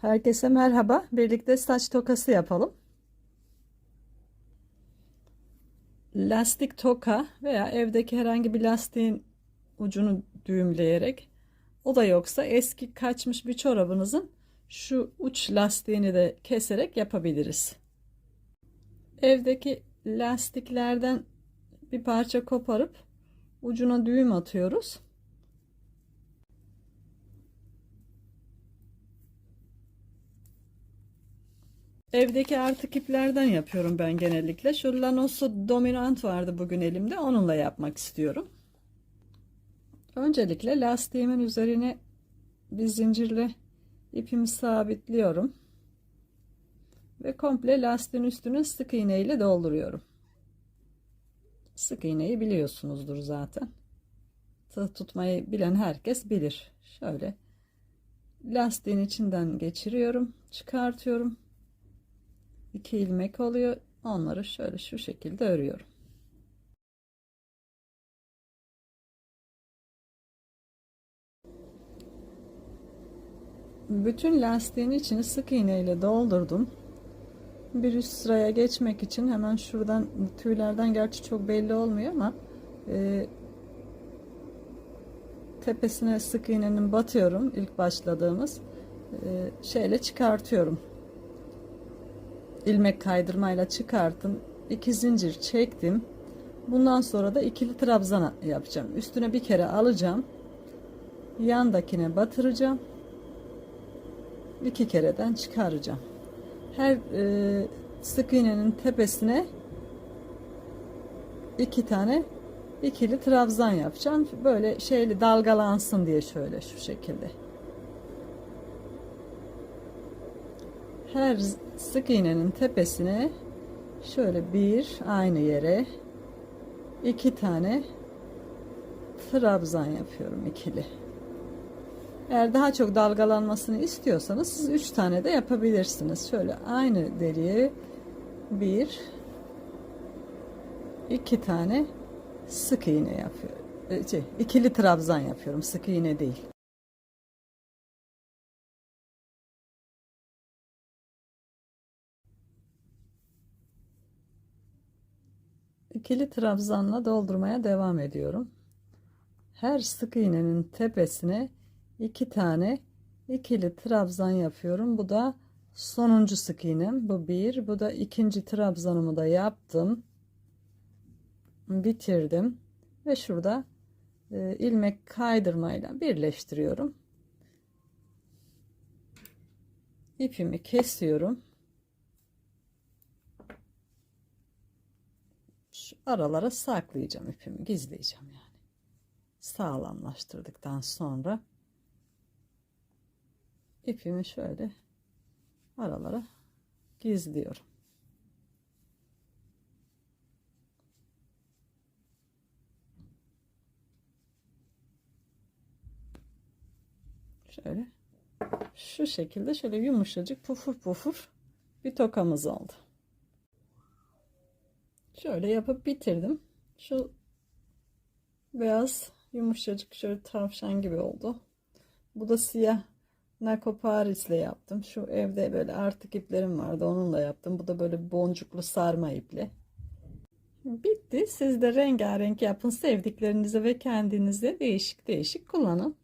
Herkese merhaba. Birlikte saç tokası yapalım. Lastik toka veya evdeki herhangi bir lastiğin ucunu düğümleyerek o da yoksa eski kaçmış bir çorabınızın şu uç lastiğini de keserek yapabiliriz. Evdeki lastiklerden bir parça koparıp ucuna düğüm atıyoruz. Evdeki artık iplerden yapıyorum ben genellikle. Şu Lanos'u dominant vardı bugün elimde. Onunla yapmak istiyorum. Öncelikle lastiğimin üzerine bir zincirle ipimi sabitliyorum. Ve komple lastiğin üstünü sık iğne ile dolduruyorum. Sık iğneyi biliyorsunuzdur zaten. Tığ tutmayı bilen herkes bilir. Şöyle lastiğin içinden geçiriyorum, çıkartıyorum. İki ilmek oluyor. Onları şöyle şu şekilde örüyorum. Bütün lastiğin içini sık iğne ile doldurdum. Bir üst sıraya geçmek için hemen şuradan tüylerden gerçi çok belli olmuyor ama e, tepesine sık iğnenin batıyorum ilk başladığımız e, şeyle çıkartıyorum ilmek kaydırmayla çıkarttım. iki zincir çektim. Bundan sonra da ikili trabzan yapacağım. Üstüne bir kere alacağım. Yandakine batıracağım. iki kereden çıkaracağım. Her e, sık iğnenin tepesine iki tane ikili trabzan yapacağım. Böyle şeyli dalgalansın diye şöyle şu şekilde. Her sık iğnenin tepesine şöyle bir aynı yere iki tane trabzan yapıyorum ikili. Eğer daha çok dalgalanmasını istiyorsanız siz üç tane de yapabilirsiniz. Şöyle aynı deriye bir iki tane sık iğne yapıyorum. Şey, ikili trabzan yapıyorum. Sık iğne değil. İkili trabzanla doldurmaya devam ediyorum. Her sık iğnenin tepesine iki tane ikili trabzan yapıyorum. Bu da sonuncu sık iğnem. Bu bir. Bu da ikinci trabzanımı da yaptım. Bitirdim. Ve şurada e, ilmek kaydırmayla birleştiriyorum. İpimi kesiyorum. şu aralara saklayacağım ipimi gizleyeceğim yani. Sağlamlaştırdıktan sonra ipimi şöyle aralara gizliyorum. Şöyle şu şekilde şöyle yumuşacık pufur pufur bir tokamız oldu Şöyle yapıp bitirdim. Şu beyaz yumuşacık şöyle tavşan gibi oldu. Bu da siyah Nako Paris'le yaptım. Şu evde böyle artık iplerim vardı. Onunla yaptım. Bu da böyle boncuklu sarma ipli. Bitti. Siz de rengarenk yapın. Sevdiklerinize ve kendinize değişik değişik kullanın.